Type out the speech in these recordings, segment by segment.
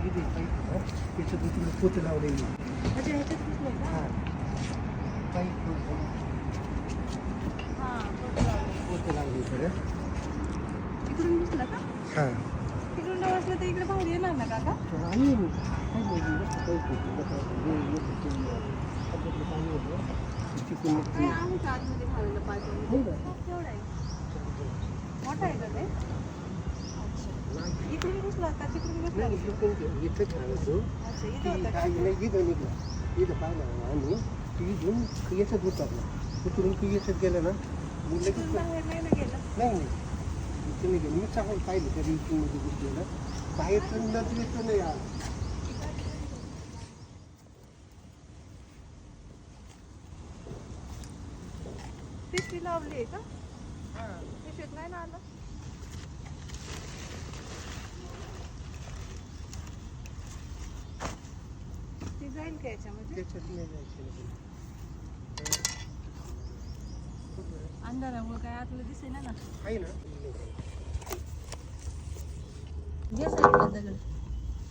त्याच्यात तिकडे पोतं लावलेली. हा. हा पोतं लावली इकडे. घुसला का? हा. तिकडून असलं तर इकडे बाहेर येणार ना काका? आणि माहिती ना, काही पोतं, बघा, हे एक ते, त्याच्यातलं पाणी होतं. तिकडून मग काय ते- आहे का आतमध्ये घालायला पाहिजे हो का? केवढा आहे मोठा आहे का ते अच्छा घुसला का तिकडून घुसला नाही, इकडून ते- इथं अच्छा इथं होता का काय नाही, इथं निघला. इथं पाहिलं आम्ही ती इथून याच्यात उतरला उतरून तू याच्यात गेलं ना मी लगेच इकडून बाहेर नाही ना गेलं नाही नाही इथे नाही गेलं मी चांगलं पाहिलं तरी इथून मध्ये घुसलेलं बाहेरचं नजरेचं नाही आलं पिशवी लावली आहे का पिशवीत नाही ना आलं ती जाईल का याच्यामध्ये? त्याच्यात नाही जायचं अंधारामुळे काय आतलं ना? आहे ना? घे साईडला दगड.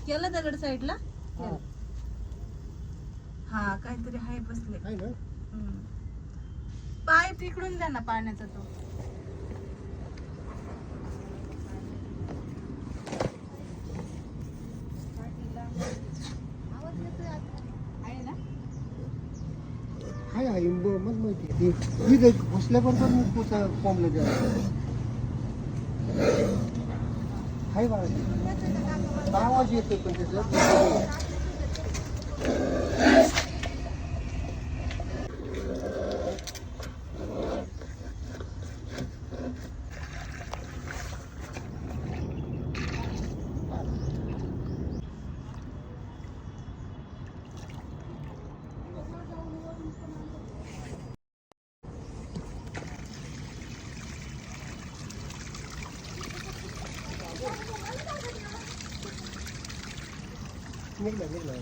केला दगड साईडला? हा. हा काहीतरी हाय बसले. आहे ना? पाईप इकडून द्या ना पाण्याचा तो आवाज येतोय आता. आहे ना आहे आहे ब- मग माहिती आहे. ती इथं घुसल्याबरोबर मी पोचा कोंबलं द्यायला आहे. बाळा. आवाज येतोय पण त्याचं. निघलं निघलं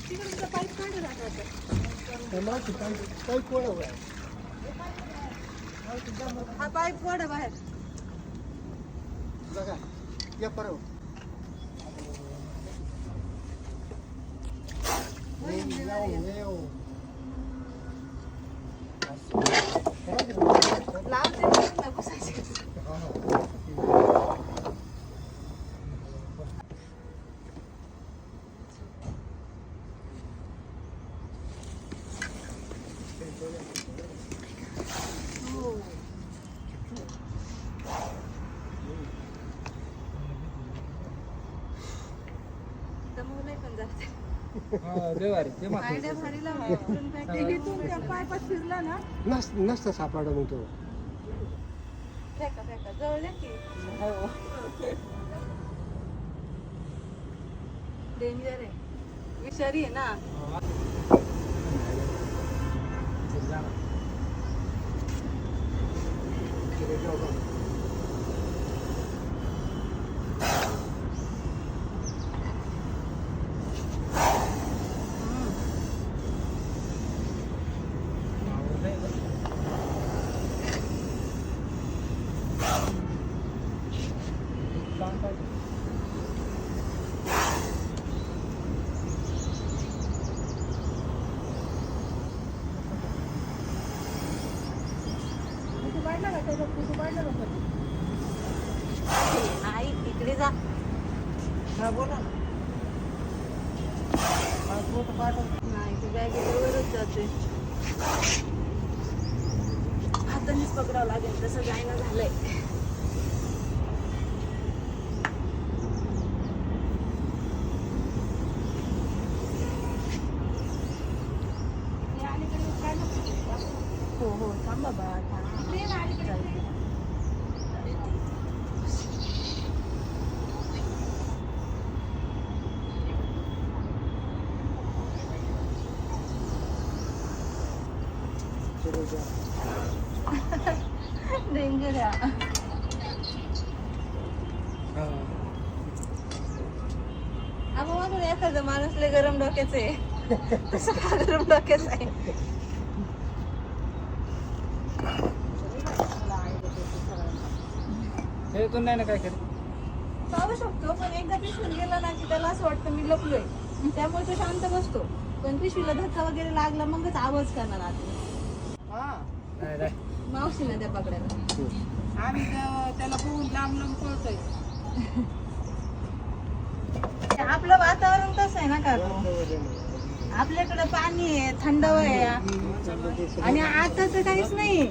तिकडून पाईप काढू नका आता. मावशी काय काय कोण आहे हा पाईप काढा बाहेर बघा या परवा लावते ना घुसायचे हो पण जाते. आयडिया भारी त्या फिरला ना. नस नसतं सापडा मग तो. फेका फेका. जवळ द्या की. डेंजर आहे. विषारी आहे ना. आई इकडे जा हा बोला नाही ती बॅग वरच जाते हातानेच पकडावं लागेल तसं जायना झालंय हो हो थांबा. बा डेंजर आहे आपण म्हणून एखादं माणूस लय गरम डोक्याचं आहे. तसं गरम डोक्याचं आहे? नाही ना काय करत? चालू शकतो पण एकदा पिशवीत गेला ना की त्याला असं वाटतं मी लपलोय. त्यामुळे तो शांत बसतो. पण पिशवीला धक्का वगैरे लागला मगच आवाज करणार आधी. नाही नाही मावशीला त्या पकडायला. आम्ही त्या- त्याला बघून लांब लांब पळतोय. आपलं वातावरण कसं आहे ना काकू? आपल्याकडे पाणी आहे थंडावा आहे. आणि आता तर काहीच नाही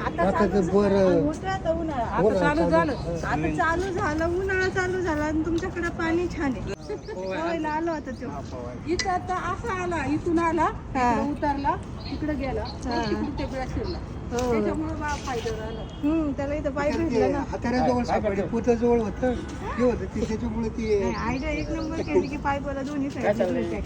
आता चालू बरं. झालं. आता उन्हाळा. आता चालू झालं. आता चालू झालं. उन्हाळा चालू झाला आणि तुमच्याकडे पाणी छान आहे. सवयला आलो आता तो इथं आता असा आला इथून आला हा. इकडं उतरला तिकडे गेला हा. तिकडे शिरला हो. त्याच्यामुळे बा फायदा झाला. हम्म त्याला इथं पाय भेटलं ना. हाताऱ्याजवळ सापडली. पोताजवळ होतं. ते होतं. ते त्याच्यामुळे ती आयडिया एक नंबर केली की पायपाला दोन्ही साईड काय चाललंय?